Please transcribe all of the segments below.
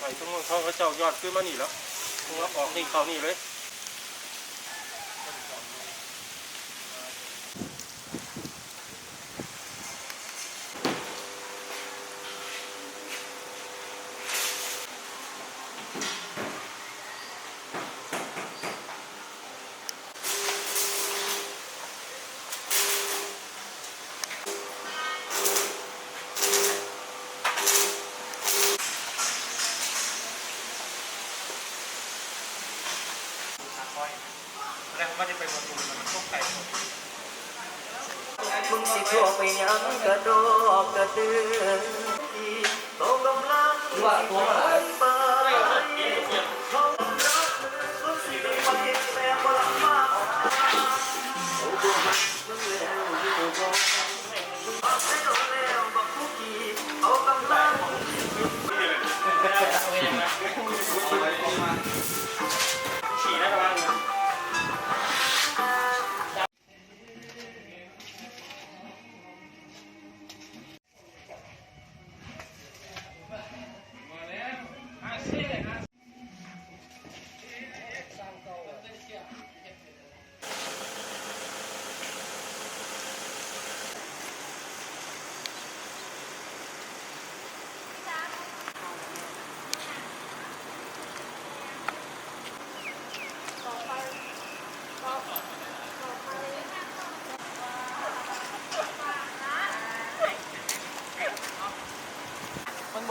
ไปตรงนู้นเขาก็เจ้ายอดขึ้นมานี่แล้วตรงรับออกนี่เขานี่เลย แล้วมันจะไปบนตูมันต้องไก่ มึงสิทั่วไปยังกระโดดกระเดือนที่โตกำลังว่าตัวอะไร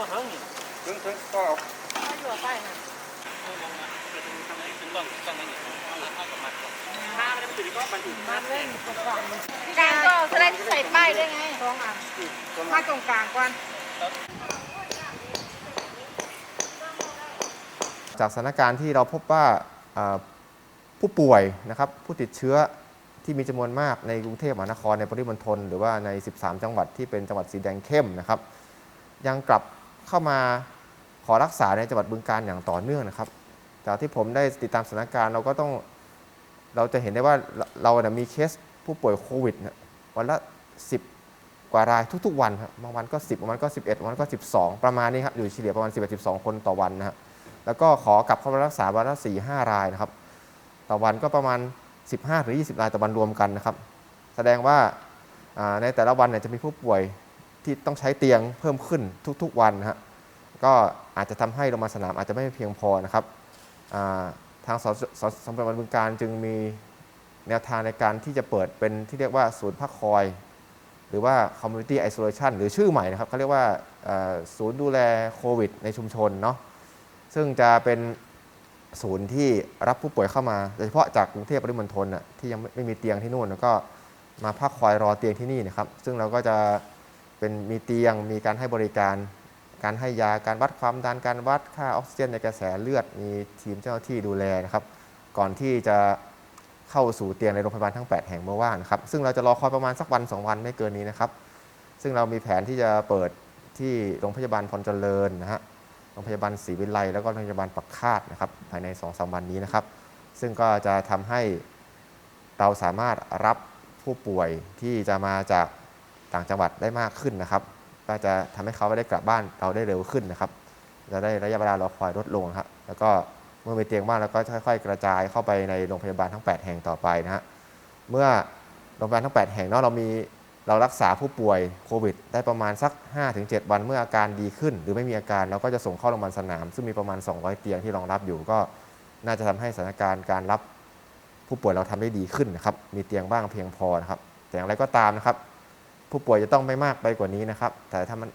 บ่เทิงนี่เทิงเทิงก็เอาถ้าอยู่ใต้น่ะถึงต้องต้องไม่หนีเอากับมันก่อนถ้าไม่ได้ไปถึงก็มันอยู่มันเล่นตรงกลางมันกลางก็แสดงที่ใส่ป้ายด้วยไงสองอันมาตรงกลางก่อน จากสถานการณ์ที่เราพบว่าอ่าผู้ป่วยนะครับผู้ติดเชื้อที่มีจำนวนมากในกรุงเทพมหานครในปริมณฑลหรือว่าใน 13 จังหวัดที่เป็นจังหวัดสีแดงเข้มนะครับ ยังกลับ เข้ามาขอรักษาในจังหวัดบึงการอย่างต่อเนื่องนะครับ จากที่ผมได้ติดตามสถานการณ์เราก็ต้องเราจะเห็นได้ว่าเราเนี่ยมีเคสผู้ป่วยโควิดวันละ 10 กว่ารายทุกๆวันครับบางวันก็ 10บางวันก็ 11บางวันก็ 12 ประมาณนี้ครับอยู่เฉลี่ยประมาณ 11-12 คนต่อวันนะครับแล้วก็ขอกลับเข้ามารักษาวันละสี่ห้ารายนะครับ ต่อวันก็ประมาณ 15หรือ20 รายต่อวันรวมกันนะครับ แสดงว่าอ่าในแต่ละวันเนี่ยจะมีผู้ป่วย ที่ต้องใช้เตียงเพิ่มขึ้นทุกๆวันนะฮะก็อาจจะทำให้โรงพยาบาลสนามอาจจะไม่เพียงพอนะครับทางสสสสำนักงานบึงการจึงมีแนวทางในการที่จะเปิดเป็นที่เรียกว่าศูนย์พักคอย หรือว่า community isolation หรือชื่อใหม่นะครับเขาเรียกว่าศูนย์ดูแลโควิดในชุมชนเนาะซึ่งจะเป็นศูนย์ที่รับผู้ป่วยเข้ามาโดยเฉพาะจากกรุงเทพปริมณฑลน่ะที่ยังไม่ไม่มีเตียงที่นู่นแล้วก็มาพักคอยรอเตียงที่นี่นะครับ ซึ่งเราก็จะ เป็นมีเตียงมีการให้บริการ การให้ยาการวัดความดันการวัดค่าออกซิเจนในกระแสเลือด มีทีมเจ้าหน้าที่ดูแลนะครับ ก่อนที่จะเข้าสู่เตียงในโรงพยาบาลทั้ง 8 แห่งเมื่อวานะครับซึ่งเราจะรอคอยประมาณสักวัน 2 วันไม่เกินนี้นะครับ ซึ่งเรามีแผนที่จะเปิดที่โรงพยาบาลพรเจริญนะฮะโรงพยาบาลศรีวิไลแล้วก็โรงพยาบาลปักคาดนะครับภายใน2อสวันนี้นะครับ ซึ่งก็จะทำให้เราสามารถรับผู้ป่วยที่จะมาจาก ต่างจังหวัดได้มากขึ้นนะครับ ก็จะทำให้เขาได้กลับบ้านเราได้เร็วขึ้นนะครับจะได้ระยะเวลารอคอยลดลงครับแล้วก็เมื่อมีเตียงว่างแล้วก็ค่อย ๆ กระจายเข้าไปในโรงพยาบาลทั้ง 8 แห่งต่อไปนะฮะเมื่อโรงพยาบาลทั้ง 8 แห่งเนาะเรามีเรารักษาผู้ป่วยโควิด ได้ประมาณสัก 5-7 วันเมื่ออาการดีขึ้น หรือไม่มีอาการเราก็จะส่งเข้าโรงพยาบาลสนาม ซึ่งมีประมาณ 200 เตียงที่รองรับอยู่ก็น่าจะทำให้สถานการณ์การรับผู้ป่วยเราทำได้ดีขึ้นนะครับมีเตียงบ้างเพียงพอนะครับแต่อย่างไรก็ตามนะครับ ผู้ป่วยจะต้องไม่มากไปกว่านี้นะครับ แต่ถ้ามัน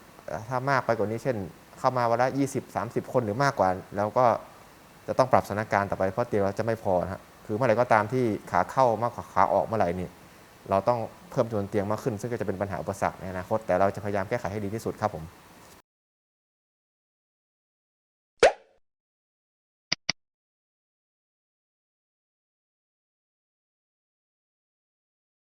ถ้ามากไปกว่านี้เช่น เข้ามาวันละ 20 30 คนหรือมากกว่า แล้วก็จะต้องปรับสถานการณ์ต่อไปเพราะเตียงเราจะไม่พอนะครับคือเมื่อไหร่ก็ตามที่ขาเข้ามากกว่าขาออกเมื่อไหร่นี่เราต้องเพิ่มจำนวนเตียงมากขึ้น ซึ่งก็จะเป็นปัญหาอุปสรรคในอนาคตแต่เราจะพยายามแก้ไขให้ดีที่สุดครับผม